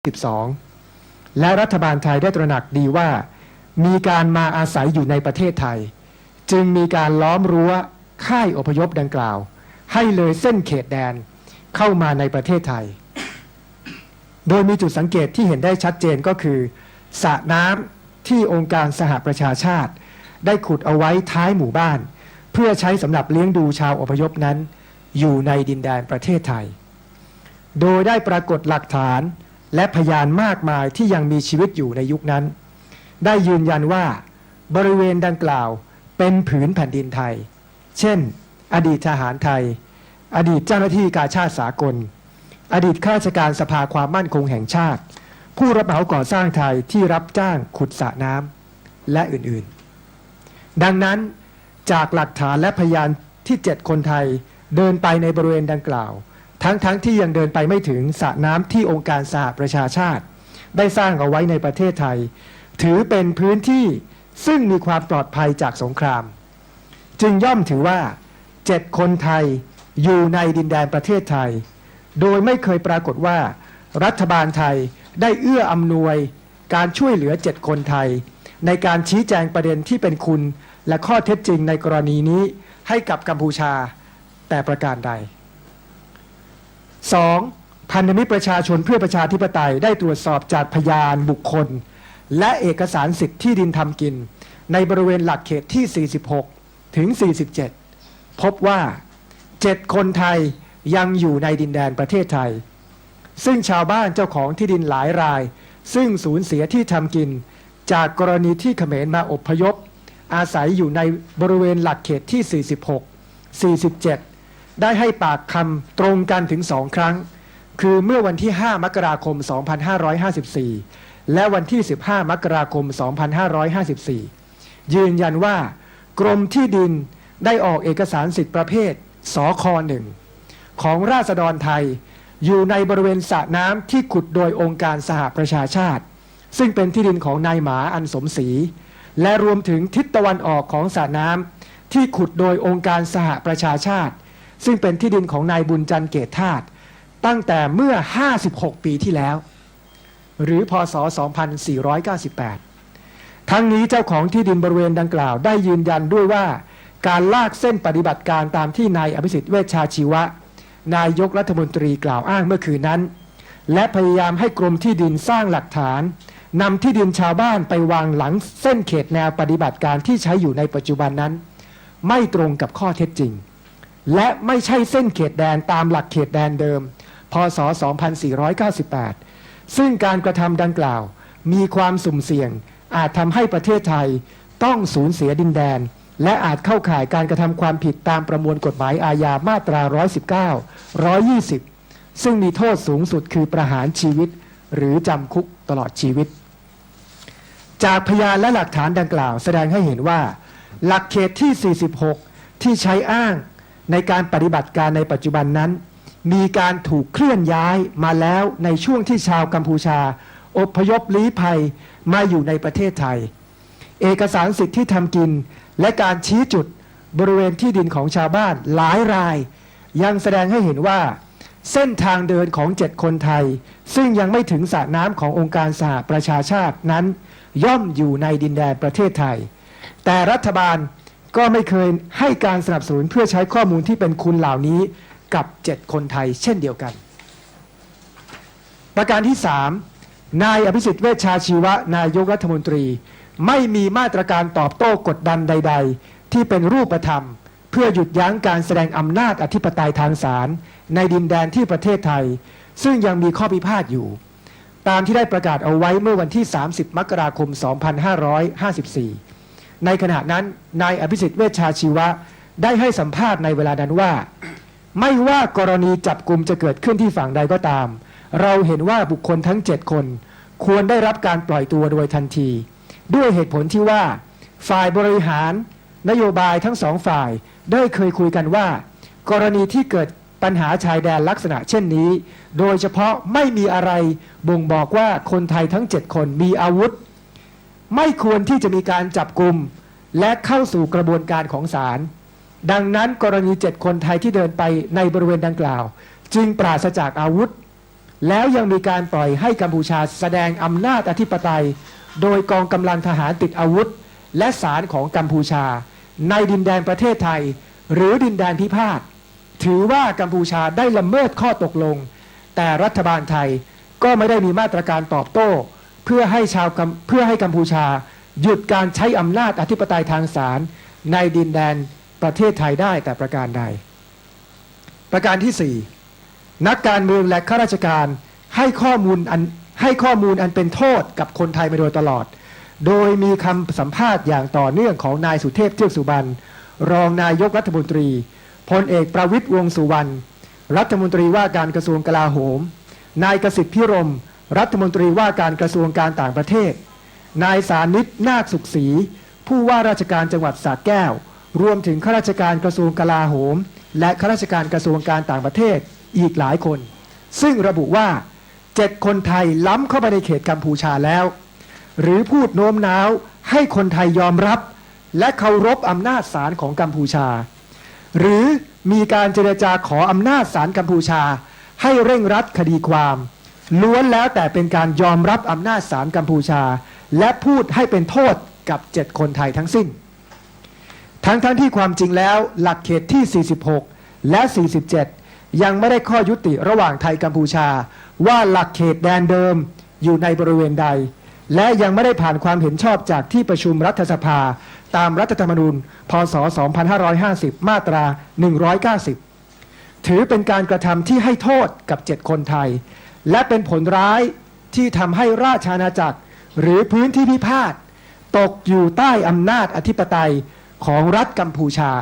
12 และรัฐบาลไทยได้ตระหนักดีว่า มีการมาอาศัยอยู่ในประเทศไทย จึงมีการล้อมรั้วค่ายอพยพดังกล่าว ให้เลยเส้นเขตแดนเข้ามาในประเทศไทย โดยมีจุดสังเกตที่เห็นได้ชัดเจนก็คือสระน้ำที่องค์การสหประชาชาติ ได้ขุดเอาไว้ท้ายหมู่บ้าน เพื่อใช้สำหรับเลี้ยงดูชาวอพยพนั้น อยู่ในดินแดนประเทศไทย โดยได้ปรากฏหลักฐาน และพยานมากมายที่ยังมีชีวิตอยู่ในยุคนั้น ได้ยืนยันว่าบริเวณดังกล่าวเป็นผืนแผ่นดินไทย เช่น อดีตทหารไทย อดีตเจ้าหน้าที่การชาติสากล อดีตข้าราชการสภาความมั่นคงแห่งชาติ ผู้รับเหมาก่อสร้างไทยที่รับจ้างขุดสระน้ำและอื่นๆ ดังนั้นจากหลักฐานและพยานที่เจ็ดคนไทยเดินไปในบริเวณดังกล่าว ทั้งๆทที่ยังเดินไปไม่ถึงสระน้ำที่องค์การสหประชาชาติ ได้สร้างเอาไว้ในประเทศไทย ถือเป็นพื้นที่ซึ่งมีความปลอดภัยจากสงคราม จึงย่อมถือว่าเจ็ดคนไทยอยู่ในดินแดนประเทศไทย โดยไม่เคยปรากฏว่า รัฐบาลไทยได้เอื้ออำนวยการช่วยเหลือเจ็ดคนไทย ในการชี้แจงประเด็นที่เป็นคุณ และข้อเท็จจริงในกรณีนี้ให้กับกัมพูชาแต่ประการใด 2. พันธมิตรประชาชนเพื่อประชาธิปไตยได้ตรวจสอบจากพยานบุคคล และเอกสารสิทธิ์ที่ดินทำกิน ในบริเวณหลักเขตที่ 46 ถึง 47 พบว่า 7 คนไทยยังอยู่ในดินแดนประเทศไทย ซึ่งชาวบ้านเจ้าของที่ดินหลายราย ซึ่งสูญเสียที่ทำกิน จากกรณีที่เขมรมาอบพยพ อาศัยอยู่ในบริเวณหลักเขตที่ 46 47 ได้ให้ปากคำตรงกันถึงสองครั้ง คือเมื่อวันที่ 5 มกราคม 2554 และวันที่ 15 มกราคม 2554 ยืนยันว่ากรมที่ดินได้ออกเอกสารสิทธิประเภทสคหนึ่งของราษฎรไทย อยู่ในบริเวณสระน้ำที่ขุดโดยองค์การสหประชาชาติ ซึ่งเป็นที่ดินของนายหมาอันสมศรีและรวมถึงทิศตะวันออกของสระน้ำที่ขุดโดยองค์การสหประชาชาติ ซึ่งเป็นที่ดินของนายบุญจันทร์เกตธาตุตั้งแต่เมื่อ 56 ปีที่แล้ว หรือพศ 2498 ทั้งนี้เจ้าของที่ดินบริเวณดังกล่าวได้ยืนยันด้วยว่า การลากเส้นปฏิบัติการตามที่นายอภิสิทธิ์เวชชาชีวะ นายกรัฐมนตรีกล่าวอ้างเมื่อคืนนั้น และพยายามให้กรมที่ดินสร้างหลักฐานนำที่ดินชาวบ้านไปวางหลังเส้นเขตแนวปฏิบัติการที่ใช้อยู่ในปัจจุบันนั้น ไม่ตรงกับข้อเท็จจริง และไม่ใช่เส้นเขตแดนตามหลักเขตแดนเดิม พศ 2498 ซึ่งการกระทำดังกล่าว มีความสุ่มเสี่ยง อาจทำให้ประเทศไทยต้องสูญเสียดินแดน และอาจเข้าข่ายการกระทำความผิดตามประมวลกฎหมายอาญามาตรา 119 120 ซึ่งมีโทษสูงสุดคือประหารชีวิต หรือจำคุกตลอดชีวิต จากพยานและหลักฐานดังกล่าว แสดงให้เห็นว่า หลักเขตที่ 46 ที่ใช้อ้าง ในการปฏิบัติการในปัจจุบันนั้น มีการถูกเคลื่อนย้ายมาแล้วในช่วงที่ชาวกัมพูชา อพยพลี้ภัยมาอยู่ในประเทศไทย เอกสารสิทธิ์ที่ทำกิน และการชี้จุดบริเวณที่ดินของชาวบ้านหลายราย ยังแสดงให้เห็นว่า เส้นทางเดินของเจ็ดคนไทย ซึ่งยังไม่ถึงสระน้ำขององค์การสหประชาชาตินั้น ย่อมอยู่ในดินแดนประเทศไทย แต่รัฐบาล ก็ไม่เคยให้การสนับสนุนเพื่อใช้ข้อมูลที่เป็นคุณเหล่านี้กับเจ็ดคนไทยเช่นเดียวกัน ประการที่ 3 นายอภิสิทธิ์เวชชาชีวะ นายกรัฐมนตรี ไม่มีมาตรการตอบโต้กดดันใด ๆ ที่เป็นรูปธรรม เพื่อหยุดยั้งการแสดงอำนาจอธิปไตยทางศาลในดินแดนที่ประเทศไทย ซึ่งยังมีข้อพิพาทอยู่ ตามที่ได้ประกาศเอาไว้เมื่อวันที่ 30 มกราคม 2554 ในขณะนั้นนายอภิสิทธิ์เวชชาชีวะ ได้ให้สัมภาษณ์ในเวลานั้นว่า ไม่ว่ากรณีจับกลุ่มจะเกิดขึ้นที่ฝั่งใดก็ตาม เราเห็นว่าบุคคลทั้ง 7 คน ควรได้รับการปล่อยตัวโดยทันที ด้วยเหตุผลที่ว่า ฝ่ายบริหาร นโยบายทั้งสองฝ่าย ได้เคยคุยกันว่า กรณีที่เกิดปัญหาชายแดนลักษณะเช่นนี้ โดยเฉพาะไม่มีอะไรบ่งบอกว่าคนไทยทั้ง 7 คนมีอาวุธ ไม่ควรที่จะมีการจับกลุ่มและเข้าสู่กระบวนการของศาลดังนั้นกรณีเจ็ดคนไทยที่เดินไปในบริเวณดังกล่าว จึงปราศจากอาวุธ แล้วยังมีการปล่อยให้กัมพูชาแสดงอำนาจอธิปไตย โดยกองกำลังทหารติดอาวุธ และสารของกัมพูชา ในดินแดนประเทศไทย หรือดินแดนพิพาทถือว่ากัมพูชาได้ละเมิดข้อตกลง แต่รัฐบาลไทยก็ไม่ได้มีมาตรการตอบโต้ พื่อให้ชาวเพื่อให้กัมพูชา หยุดการใช้อำนาจอธิปไตยทางศาลในดินแดนประเทศไทยได้แต่ประการใด ประการที่ 4 นักการเมืองและข้าราชการให้ข้อมูลอันให้ข้อมูลอันเป็นโทษกับคนไทยมาโดยตลอด โดยมีคำสัมภาษณ์อย่างต่อเนื่องของนายสุเทพเทือกสุบรรณรองนายกรัฐมนตรีพลเอกประวิตยวงสุวรรณรัฐมนตรีว่าการกระทรวงกลาโหม นายกสิทธิพิรม รัฐมนตรีว่าการกระทรวงการต่างประเทศ นายสานิตนาคสุขศรีผู้ว่าราชการจังหวัดสระแก้ว รวมถึงข้าราชการกระทรวงกลาโหม และข้าราชการกระทรวงการต่างประเทศอีกหลายคน ซึ่งระบุว่าเจ็ดคนไทยล้ำเข้าไปในเขตกัมพูชาแล้ว หรือพูดโน้มน้าวให้คนไทยยอมรับ และเคารพอำนาจศาลของกัมพูชา หรือมีการเจรจาขออำนาจศาลกัมพูชา ให้เร่งรัดคดีความ ล้วนแล้วแต่เป็นการยอมรับอำนาจศาลกัมพูชา และพูดให้เป็นโทษกับเจ็ดคนไทยทั้งสิ้น ทั้งทั้งที่ความจริงแล้วหลักเขตที่ 46 และ 47 ยังไม่ได้ข้อยุติระหว่างไทยกัมพูชา ว่าหลักเขตแดนเดิมอยู่ในบริเวณใด และยังไม่ได้ผ่านความเห็นชอบจากที่ประชุมรัฐสภา ตามรัฐธรรมนูญ พศ 2550 มาตรา 190 ถือเป็นการกระทำที่ให้โทษกับเจ็ดคนไทย และเป็นผลร้ายที่ทำให้ราชอาณาจักร หรือพื้นที่พิพาทตกอยู่ใต้อำนาจอธิปไตยของรัฐกัมพูชา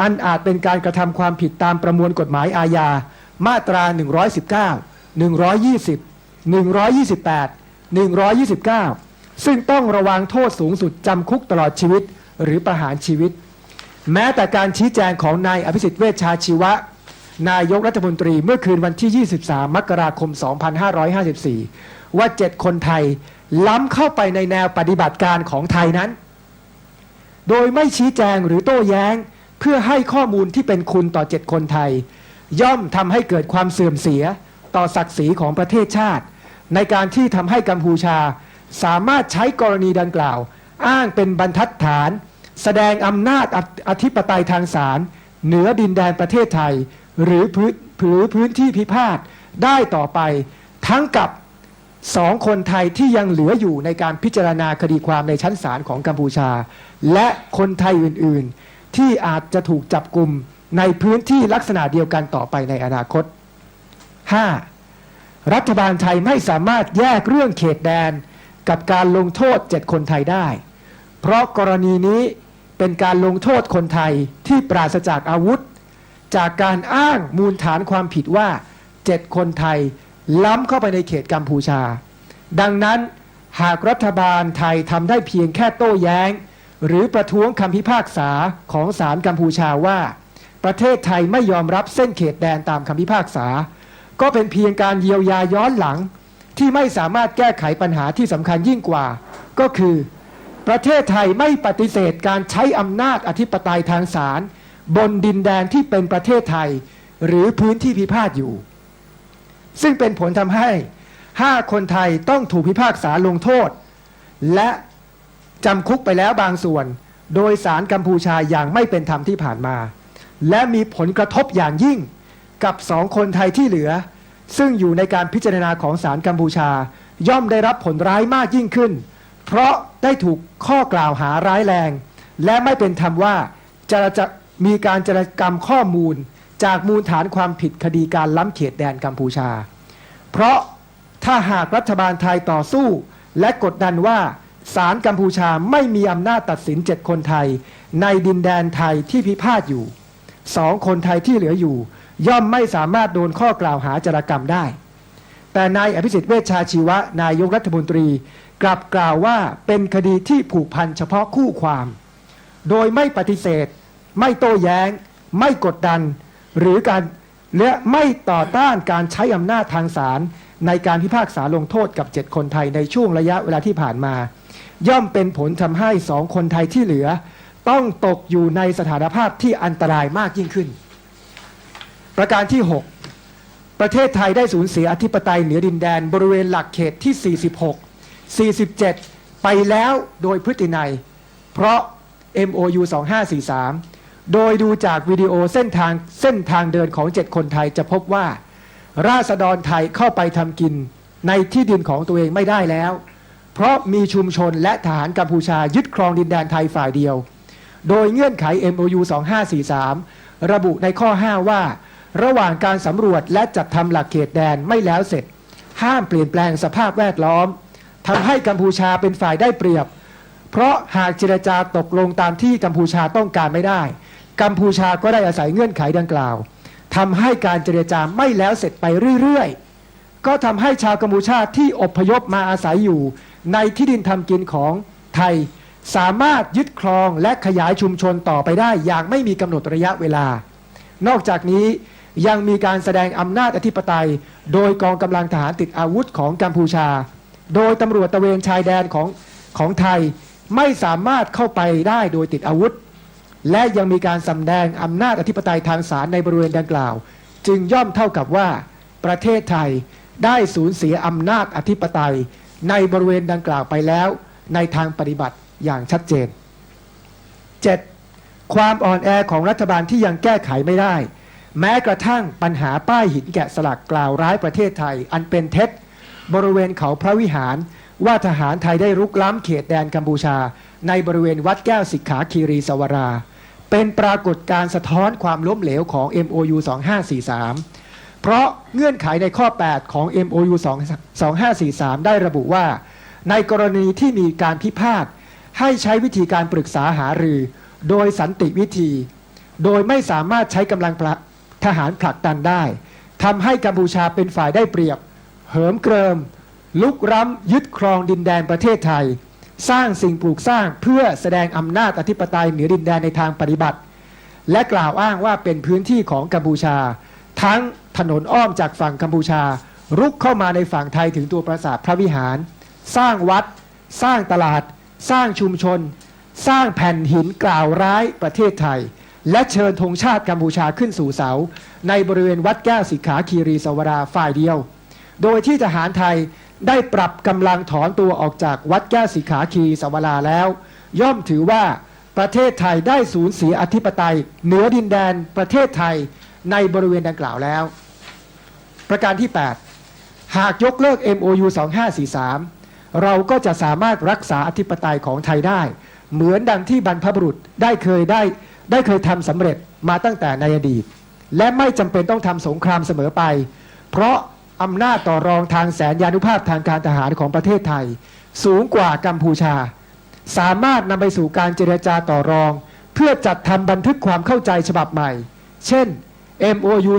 อันอาจเป็นการกระทำความผิดตามประมวลกฎหมายอาญา มาตรา 119 120 128 129 ซึ่งต้องระวังโทษสูงสุดจำคุกตลอดชีวิตหรือประหารชีวิต แม้แต่การชี้แจงของนายอภิสิทธิ์เวชชาชีวะ นายกรัฐมนตรีเมื่อคืนวันที่ 23 มกราคม 2554 ว่า 7 คนไทยล้ำเข้าไปในแนวปฏิบัติการของไทยนั้น โดยไม่ชี้แจงหรือโต้แย้ง เพื่อให้ข้อมูลที่เป็นคุณต่อ 7 คนไทย ย่อมทำให้เกิดความเสื่อมเสียต่อศักดิ์ศรีของประเทศชาติ ในการที่ทำให้กัมพูชา สามารถใช้กรณีดังกล่าว อ้างเป็นบรรทัดฐาน แสดงอำนาจออธิปไตยทางศาลเหนือดินแดนประเทศไทย หรือพื้นหรือพื้นที่พิพาทได้ต่อไป ทั้งกับสองคนไทยที่ยังเหลืออยู่ในการพิจารณาคดีความในชั้นศาลของกัมพูชา และคนไทยอื่น ๆ ที่อาจจะถูกจับกลุ่มในพื้นที่ลักษณะเดียวกันต่อไปในอนาคต 5. รัฐบาลไทยไม่สามารถแยกเรื่องเขตแดนกับการลงโทษเจ็ดคนไทยได้ เพราะกรณีนี้เป็นการลงโทษคนไทยที่ปราศจากอาวุธ จากการอ้างมูลฐานความผิดว่าเจ็ดคนไทยล้ำเข้าไปในเขตกัมพูชา ดังนั้นหากรัฐบาลไทยทำได้เพียงแค่โต้แย้ง หรือประท้วงคำพิพากษาของศาลกัมพูชาว่า ประเทศไทยไม่ยอมรับเส้นเขตแดนตามคำพิพากษา ก็เป็นเพียงการเยียวยาย้อนหลัง ที่ไม่สามารถแก้ไขปัญหาที่สำคัญยิ่งกว่า ก็คือ ประเทศไทยไม่ปฏิเสธการใช้อำนาจอธิปไตยทางศาล บนดินแดนที่เป็นประเทศไทย หรือพื้นที่พิพาทอยู่ ซึ่งเป็นผลทำให้ 5 คนไทยต้องถูกพิพากษาลงโทษ และจำคุกไปแล้วบางส่วน โดยสารกัมพูชาอย่างไม่เป็นธรรมที่ผ่านมา และมีผลกระทบอย่างยิ่งกับสองคนไทยที่เหลือ ซึ่งอยู่ในการพิจารณาของสารกัมพูชา ย่อมได้รับผลร้ายมากยิ่งขึ้น เพราะได้ถูกข้อกล่าวหาร้ายแรง และไม่เป็นธรรมว่าจะจะ มีการจารกรรมข้อมูลจากมูลฐานความผิดคดีการล้ำเขตแดนกัมพูชา เพราะถ้าหากรัฐบาลไทยต่อสู้ และกดดันว่าศาลกัมพูชาไม่มีอำนาจตัดสินเจ็ดคนไทย ในดินแดนไทยที่พิพาทอยู่สองคนไทยที่เหลืออยู่ ย่อมไม่สามารถโดนข้อกล่าวหาจารกรรมได้ แต่นายอภิสิทธิ์เวชชาชีวะ นายกรัฐมนตรีกลับกล่าวว่าเป็นคดีที่ผูกพันเฉพาะคู่ความ โดยไม่ปฏิเสธ ไม่โต้แย้ง ไม่กดดัน หรือการและไม่ต่อต้านการใช้อำนาจทางศาลในการพิพากษาลงโทษกับ 7 คนไทยในช่วงระยะเวลาที่ผ่านมา ย่อมเป็นผลทำให้สองคนไทยที่เหลือ ต้องตกอยู่ในสถานภาพที่อันตรายมากยิ่งขึ้น ประการที่ 6 ประเทศไทยได้สูญเสียอธิปไตยเหนือดินแดนบริเวณหลักเขตที่ 46 47 ไปแล้วโดยพฤตินัย เพราะ MOU 2543 โดยดูจากวิดีโอเส้นทางเส้นทางเดินของ 7 คนไทยจะพบว่า ราษฎรไทยเข้าไปทำกินในที่ดินของตัวเองไม่ได้แล้ว เพราะมีชุมชนและทหารกัมพูชายึดครองดินแดนไทยฝ่ายเดียว โดยเงื่อนไข MOU 2543 ระบุในข้อ 5 ว่า ระหว่างการสำรวจและจัดทำหลักเขตแดนไม่แล้วเสร็จ ห้ามเปลี่ยนแปลงสภาพแวดล้อมทำให้กัมพูชาเป็นฝ่ายได้เปรียบ เพราะหากเจรจาตกลงตามที่กัมพูชาต้องการไม่ได้ กัมพูชาก็ได้อาศัยเงื่อนไขดังกล่าวทำให้การเจรจาไม่แล้วเสร็จไปเรื่อยๆ ก็ทำให้ชาวกัมพูชาที่อพยพมาอาศัยอยู่ ในที่ดินทำกินของไทย สามารถยึดครองและขยายชุมชนต่อไปได้ อย่างไม่มีกำหนดระยะเวลา นอกจากนี้ยังมีการแสดงอำนาจอธิปไตย โดยกองกำลังทหารติดอาวุธของกัมพูชา โดยตำรวจตะเวนชายแดนของของไทยไม่สามารถเข้าไปได้โดยติดอาวุธ และยังมีการสำแดงอำนาจอธิปไตยทางศาลในบริเวณดังกล่าว จึงย่อมเท่ากับว่า ประเทศไทยได้สูญเสียอำนาจอธิปไตย ในบริเวณดังกล่าวไปแล้ว ในทางปฏิบัติอย่างชัดเจน 7. ความอ่อนแอของรัฐบาลที่ยังแก้ไขไม่ได้ แม้กระทั่งปัญหาป้ายหินแกะสลักกล่าวร้ายประเทศไทย อันเป็นเท็จ บริเวณเขาพระวิหารว่าทหารไทยได้รุกล้ำเขตแดนกัมพูชา ในบริเวณวัดแก้วสิกขาคีรีสวรา เป็นปรากฏการสะท้อนความล้มเหลวของ MOU 2543 เพราะเงื่อนไขในข้อ 8 ของ MOU 2543 ได้ระบุว่า ในกรณีที่มีการพิพาทให้ใช้วิธีการปรึกษาหารือ โดยสันติวิธี โดยไม่สามารถใช้กำลังทหารผลักดันได้ทำให้กัมพูชาเป็นฝ่ายได้เปรียบ เหิมเกริม ลุกร้ำยึดครองดินแดนประเทศไทย สร้างสิ่งปลูกสร้างเพื่อแสดงอำนาจอธิปไตยเหนือดินแดนในทางปฏิบัติ และกล่าวอ้างว่าเป็นพื้นที่ของกัมพูชา ทั้งถนนอ้อมจากฝั่งกัมพูชา รุกเข้ามาในฝั่งไทยถึงตัวปราสาทพระวิหาร สร้างวัด สร้างตลาด สร้างชุมชน สร้างแผ่นหินกล่าวร้ายประเทศไทย และเชิญธงชาติกัมพูชาขึ้นสู่เสา ในบริเวณวัดแก้วสิกขาคีรีสวราฝ่ายเดียว โดยที่ทหารไทย ได้ปรับกำลังถอนตัวออกจากวัดแก้วสิกขาคีรีสวราแล้ว ย่อมถือว่าประเทศไทยได้สูญเสียอธิปไตย เหนือดินแดนประเทศไทยในบริเวณดังกล่าวแล้ว ประการที่ 8 หากยกเลิก MOU 2543 เราก็จะสามารถรักษาอธิปไตยของไทยได้ เหมือนดังที่บรรพบุรุษได้เคยได้ได้เคยทำสำเร็จมาตั้งแต่ในอดีต และไม่จำเป็นต้องทำสงครามเสมอไป เพราะ อำนาจต่อรองทางแสนยานุภาพทางการทหารของประเทศไทย สูงกว่ากัมพูชา สามารถนำไปสู่การเจรจาต่อรอง เพื่อจัดทำบันทึกความเข้าใจฉบับใหม่ เช่น MOU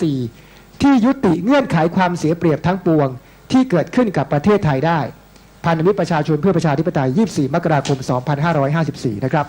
2554 ที่ยุติเงื่อนไขความเสียเปรียบทั้งปวง ที่เกิดขึ้นกับประเทศไทยได้พันธมิตรประชาชนเพื่อประชาธิปไตย 24 มกราคม 2554 นะครับ